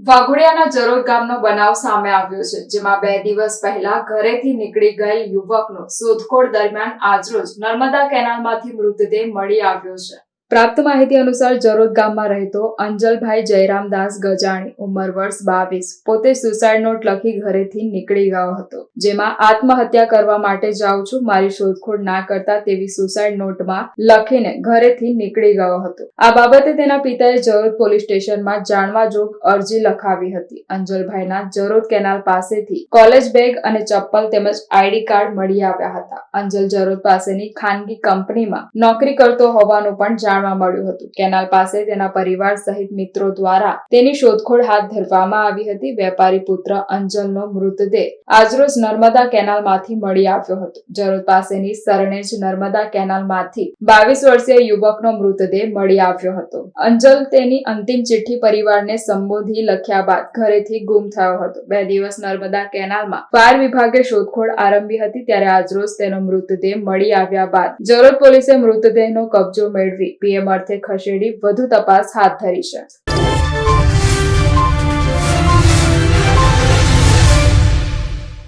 વાઘોડિયાના જરોદ ગામનો બનાવ સામે આવ્યો છે, જેમાં બે દિવસ પહેલા ઘરેથી નીકળી ગયેલ યુવકનો શોધખોળ દરમિયાન આજરોજ નર્મદા કેનાલમાંથી મૃતદેહ મળી આવ્યો છે. પ્રાપ્ત માહિતી અનુસાર જરોદ ગામમાં રહેતો અંજલભાઈ જયરામદાસ ગજાણી ઉંમર વર્ષ બાવીસ. પોતે સુસાઇડ નોટ લખી ઘરેથી નીકળી ગયો હતો. જેમાં, આત્મહત્યા કરવા માટે જાઉં છું. મારી શોધખોળ ના કરતા તેવી સુસાઇડ નોટમાં લખીને ઘરેથી નીકળી ગયો હતો. આ બાબતે તેના પિતાએ જરોદ પોલીસ સ્ટેશનમાં જાણવા જોગ અરજી લખાવી હતી. અંજલભાઈના જરોદ કેનાલ પાસેથી કોલેજ બેગ અને ચપ્પલ તેમજ આઈડી કાર્ડ મળી આવ્યા હતા. અંજલ જરોદ પાસેની ખાનગી કંપનીમાં નોકરી કરતો હોવાનું પણ જાણવા મળ્યું હતું. કેનાલ પાસે તેના પરિવાર સહિત મિત્રો દ્વારા તેની શોધખોળ હાથ ધરવામાં આવી હતી. વેપારી પુત્ર અંજલનો મૃતદેહ આજરોજ નર્મદા કેનાલમાંથી મળી આવ્યો હતો. જરોદ પાસેની સરણેજ નર્મદા કેનાલમાંથી બાવીસ વર્ષીય યુવકનો મૃતદેહ મળી આવ્યો હતો. અંજલ તેની અંતિમ ચિઠ્ઠી પરિવારને સંબોધી લખ્યા બાદ ઘરેથી ગુમ થયો હતો. બે દિવસ નર્મદા કેનાલમાં ફાયર વિભાગે શોધખોળ આરંભી હતી, ત્યારે આજરોજ તેનો મૃતદેહ મળી આવ્યા બાદ જરોદ પોલીસે મૃતદેહનો કબજો મેળવી અર્થે ખસેડી વધુ તપાસ હાથ ધરી છે.